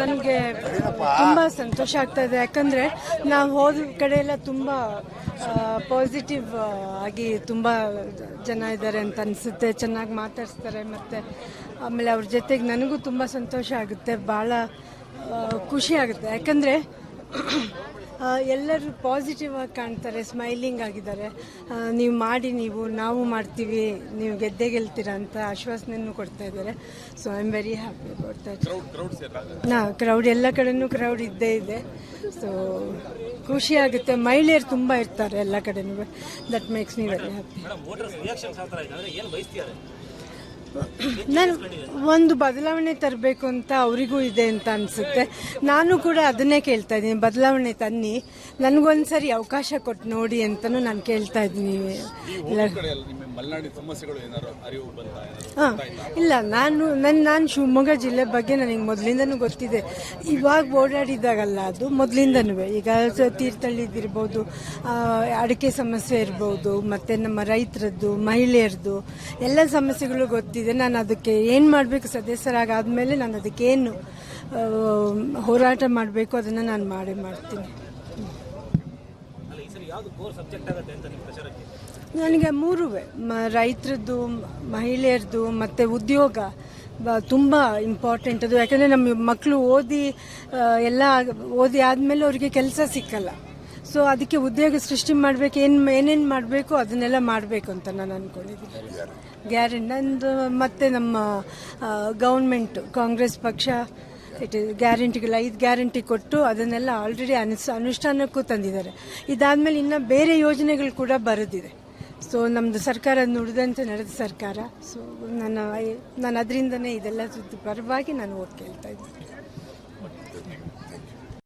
ನನಗೆ ತುಂಬ ಸಂತೋಷ ಆಗ್ತಾ ಇದೆ. ಯಾಕಂದರೆ ನಾವು ಹೋದ ಕಡೆ ಎಲ್ಲ ತುಂಬ ಪಾಸಿಟಿವ್ ಆಗಿ ತುಂಬ ಜನ ಇದ್ದಾರೆ ಅಂತ ಅನಿಸುತ್ತೆ. ಚೆನ್ನಾಗಿ ಮಾತಾಡ್ಸ್ತಾರೆ ಮತ್ತು, ಆಮೇಲೆ ಅವ್ರ ಜೊತೆಗೆ ನನಗೂ ತುಂಬ ಸಂತೋಷ ಆಗುತ್ತೆ. ಭಾಳ ಖುಷಿ ಆಗುತ್ತೆ. ಯಾಕಂದರೆ ಎಲ್ಲರೂ ಪಾಸಿಟಿವ್ ಆಗಿ ಕಾಣ್ತಾರೆ ಸ್ಮೈಲಿಂಗ್ ಆಗಿದ್ದಾರೆ. ನೀವು ಮಾಡಿ ನೀವು ನಾವು ಮಾಡ್ತೀವಿ ನೀವು ಗೆದ್ದೆ ಗೆಲ್ತೀರ ಅಂತ ಆಶ್ವಾಸನೆಯನ್ನು ಕೊಡ್ತಾ ಇದ್ದಾರೆ. So I am very happy about that ನಾ ಕ್ರೌಡ್ ಎಲ್ಲ ಕಡೆನೂ ಕ್ರೌಡ್ ಇದ್ದೇ ಇದೆ. ಸೊ ಖುಷಿ ಆಗುತ್ತೆ. ಮಹಿಳೆಯರು ತುಂಬ ಇರ್ತಾರೆ ಎಲ್ಲ ಕಡೆನೂ. That makes me very happy ನಾನು ಒಂದು ಬದಲಾವಣೆ ತರಬೇಕು ಅಂತ ಅವರಿಗೂ ಇದೆ ಅಂತ ಅನಿಸುತ್ತೆ. ನಾನು ಕೂಡ ಅದನ್ನೇ ಕೇಳ್ತಾ ಇದ್ದೀನಿ. ಬದಲಾವಣೆ ತನ್ನಿ. ನನಗೊಂದ್ಸರಿ ಅವಕಾಶ ಕೊಟ್ಟು ನೋಡಿ ಅಂತಲೂ ನಾನು ಕೇಳ್ತಾ ಇದ್ದೀನಿ. ಹಾಂ. ಇಲ್ಲ ನಾನು ನನ್ನ ನಾನು ಶಿವಮೊಗ್ಗ ಜಿಲ್ಲೆ ಬಗ್ಗೆ ನನಗೆ ಮೊದಲಿಂದನೂ ಗೊತ್ತಿದೆ. ಇವಾಗ ಓಡಾಡಿದಾಗಲ್ಲ ಅದು ಮೊದಲಿಂದನೂ ಈಗ ಆ, ಅಡಿಕೆ ಸಮಸ್ಯೆ ಇರ್ಬೋದು ಮತ್ತು ನಮ್ಮ ರೈತರದ್ದು ಮಹಿಳೆಯರದ್ದು ಎಲ್ಲ ಸಮಸ್ಯೆಗಳು ಗೊತ್ತಿದೆ. ನಾನು ಅದಕ್ಕೆ ಏನು ಮಾಡಬೇಕು ಸದಸ್ಯರಾಗಾದ್ಮೇಲೆ ನಾನು ಅದಕ್ಕೆ ಏನು ಹೋರಾಟ ಮಾಡಬೇಕು ಅದನ್ನು ನಾನು ಮಾಡೇ ಮಾಡ್ತೀನಿ. ನನಗೆ ಮೂರೂ ರೈತರದ್ದು, ಮಹಿಳೆಯರದ್ದು ಮತ್ತು ಉದ್ಯೋಗ ತುಂಬ ಇಂಪಾರ್ಟೆಂಟ್ ಅದು. ಯಾಕಂದರೆ ನಮ್ಮ ಮಕ್ಕಳು ಓದಿ ಎಲ್ಲ ಓದಿ ಆದಮೇಲೆ ಅವರಿಗೆ ಕೆಲಸ ಸಿಕ್ಕಲ್ಲ. ಸೊ ಅದಕ್ಕೆ ಉದ್ಯೋಗ ಸೃಷ್ಟಿ ಮಾಡಬೇಕು, ಏನು, ಏನೇನು ಮಾಡಬೇಕು, ಅದನ್ನೆಲ್ಲ ಮಾಡಬೇಕು ಅಂತ ನಾನು ಅನ್ಕೊಂಡಿದ್ದೀನಿ. ಗ್ಯಾರಂಟಿ ನಂದು ಮತ್ತು ನಮ್ಮ ಗೌರ್ಮೆಂಟು ಕಾಂಗ್ರೆಸ್ ಪಕ್ಷ ಇಟ್ ಗ್ಯಾರಂಟಿಗಳು ಐದು ಗ್ಯಾರಂಟಿ ಕೊಟ್ಟು ಅದನ್ನೆಲ್ಲ ಆಲ್ರೆಡಿ ಅನುಸ್, ಅನುಷ್ಠಾನಕ್ಕೂ ತಂದಿದ್ದಾರೆ. ಇದಾದಮೇಲೆ ಇನ್ನ ಬೇರೆ ಯೋಜನೆಗಳು ಕೂಡ ಬರೆದಿದೆ. ಸೊ ನಮ್ಮದು ಸರ್ಕಾರ ನುಡಿದಂತೆ ನಡೆದ ಸರ್ಕಾರ. ಸೊ ನನ್ನ ನಾನು ಅದರಿಂದನೇ ಇದೆಲ್ಲ ಪರವಾಗಿ ನಾನು ಓದ್ ಕೇಳ್ತಾ ಇದ್ದೀನಿ.